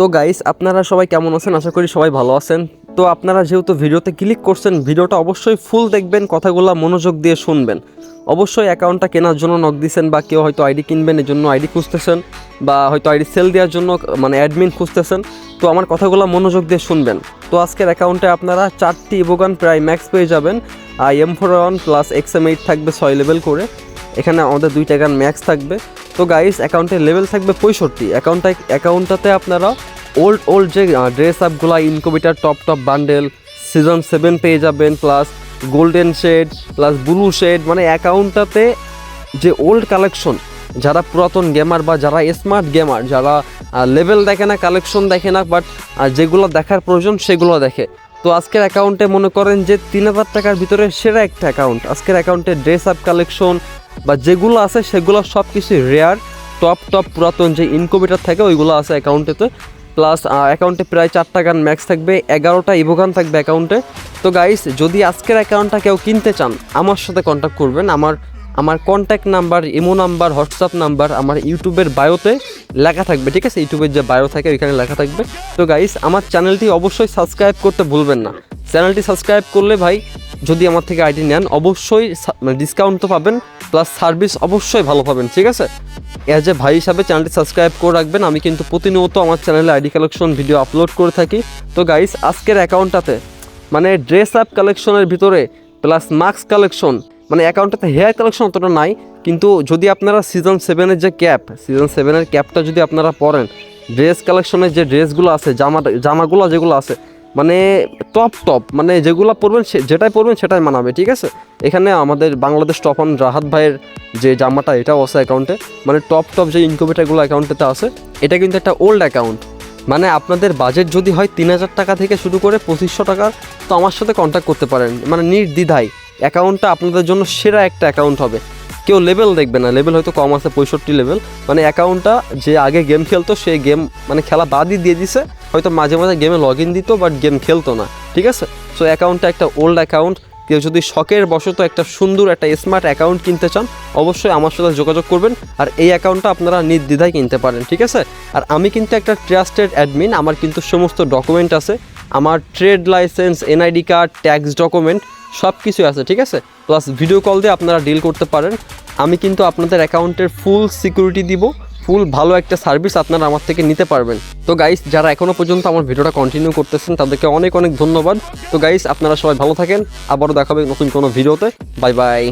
তো গাইস আপনারা সবাই কেমন আছেন? আশা করি সবাই ভালো আছেন। তো আপনারা যেহেতু ভিডিওতে ক্লিক করছেন, ভিডিওটা অবশ্যই ফুল দেখবেন, কথাগুলো মনোযোগ দিয়ে শুনবেন। অবশ্যই অ্যাকাউন্টটা কেনার জন্য নক দিছেন বা কেউ হয়তো আইডি কিনবেন এর জন্য আইডি খুঁজতেছেন বা হয়তো আইডি সেল দেওয়ার জন্য মানে অ্যাডমিন খুঁজতেছেন। তো আমার কথাগুলো মনোযোগ দিয়ে শুনবেন। তো আজকের অ্যাকাউন্টে আপনারা চারটি ইবোগান প্রায় ম্যাক্স পেয়ে যাবেন। আর M four one plus x M eight থাকবে ছয় লেভেল করে। এখানে আমাদের দুই টাকার ম্যাক্স থাকবে। তো গাইস অ্যাকাউন্টের লেভেল থাকবে পঁয়ষট্টি। অ্যাকাউন্টটা অ্যাকাউন্টটাতে আপনারা ওল্ড ওল্ড যে ড্রেস আপগুলো ইনকোভিটার top top bundle season seven পেয়ে যাবেন plus golden shade plus blue shade মানে অ্যাকাউন্টটাতে যে ওল্ড কালেকশন যারা পুরাতন গেমার বা যারা স্মার্ট গেমার যারা লেভেল দেখে না কালেকশন দেখে না বাট যেগুলো দেখার প্রয়োজন, সেগুলো দেখে। তো আজকের অ্যাকাউন্টে মনে করেন যে তিন হাজার টাকার ভিতরে সেরা একটা অ্যাকাউন্ট আজকের অ্যাকাউন্টে ড্রেস আপ কালেকশন বা যেগুলো আছে সেগুলো সব কিছু রেয়ার টপ টপ পুরাতন যে ইনকোভিটার থাকে, ওইগুলো আছে অ্যাকাউন্টেতে প্লাস অ্যাকাউন্টে প্রায় চারটা গান ম্যাক্স থাকবে, এগারোটা ইভোগান থাকবে অ্যাকাউন্টে তো গাইস যদি আজকের অ্যাকাউন্টটা কেউ কিনতে চান, আমার সাথে কন্ট্যাক্ট করবেন। আমার আমার contact number Imo number WhatsApp number আমার ইউটিউবের বায়োতে লেখা থাকবে, ঠিক আছে? ইউটিউবের যে বায়ো থাকে, ওইখানে লেখা থাকবে। তো গাইস আমার চ্যানেলটি অবশ্যই সাবস্ক্রাইব করতে ভুলবেন না। চ্যানেলটি সাবস্ক্রাইব করলে ভাই, যদি আমার থেকে আইডি নেন, অবশ্যই ডিসকাউন্ট তো পাবেন। প্লাস সার্ভিস অবশ্যই ভালো পাবেন, ঠিক আছে? অ্যাজ এ ভাই হিসাবে চ্যানেলটি সাবস্ক্রাইব করে রাখবেন। আমি কিন্তু প্রতিনিয়ত আমার চ্যানেলে আইডি কালেকশন ভিডিও আপলোড করে থাকি। তো গাইস আজকের অ্যাকাউন্টটাতে মানে ড্রেস আপ কালেকশনের ভিতরে প্লাস মাস্ক কালেকশন মানে অ্যাকাউন্টটাতে হেয়ার কালেকশন অতটা নাই। কিন্তু যদি আপনারা সিজন সেভেনের যে ক্যাপ সিজন সেভেনের ক্যাপটা যদি আপনারা পরেন ড্রেস কালেকশনের যে ড্রেসগুলো আছে, জামা, জামাগুলো যেগুলো আছে মানে টপ টপ মানে যেগুলো পরবেন যেটাই পরবেন সেটাই মানাবে, ঠিক আছে? এখানে আমাদের বাংলাদেশ টপ অন রাহাত ভাইয়ের যে জামাটা, এটাও আছে অ্যাকাউন্টে মানে টপ টপ যে ইনকিউবেটারগুলো অ্যাকাউন্টেতে আছে, এটা কিন্তু একটা ওল্ড অ্যাকাউন্ট মানে আপনাদের বাজেট যদি হয় তিন হাজার টাকা থেকে শুরু করে পঁচিশশো টাকা, তো আমার সাথে কন্ট্যাক্ট করতে পারেন। মানে নির্দ্বিধায় অ্যাকাউন্টটা আপনাদের জন্য সেরা একটা অ্যাকাউন্ট হবে। কেউ লেভেল দেখবে না লেভেল হয়তো কম আছে, পঁয়ষট্টি লেভেল মানে অ্যাকাউন্টটা যে আগে গেম খেলতো সেই গেম মানে খেলা বাদই দিয়ে দিছে। হয়তো মাঝে মাঝে গেমে লগ ইন দিত বাট গেম খেলতো না, ঠিক আছে? সো অ্যাকাউন্টটা একটা ওল্ড অ্যাকাউন্ট কেউ যদি শখের বশত একটা সুন্দর, একটা স্মার্ট অ্যাকাউন্ট কিনতে চান, অবশ্যই আমার সাথে যোগাযোগ করবেন। আর এই অ্যাকাউন্টটা আপনারা নির্দ্বিধায় কিনতে পারেন, ঠিক আছে? আর আমি কিন্তু একটা ট্রাস্টেড অ্যাডমিন আমার কিন্তু সমস্ত ডকুমেন্ট আছে। আমার trade licence NID card tax document সব কিছুই আছে, ঠিক আছে? প্লাস ভিডিও কল দিয়ে আপনারা ডিল করতে পারেন। আমি কিন্তু আপনাদের অ্যাকাউন্টের ফুল সিকিউরিটি দিব। ফুল ভালো একটা সার্ভিস আপনারা আমার থেকে নিতে পারবেন। তো গাইস যারা এখনও পর্যন্ত আমার ভিডিওটা কন্টিনিউ করতেছেন, তাদেরকে অনেক অনেক ধন্যবাদ। তো গাইস আপনারা সবাই ভালো থাকেন। আবারও দেখাবে নতুন কোনো ভিডিওতে। Bye bye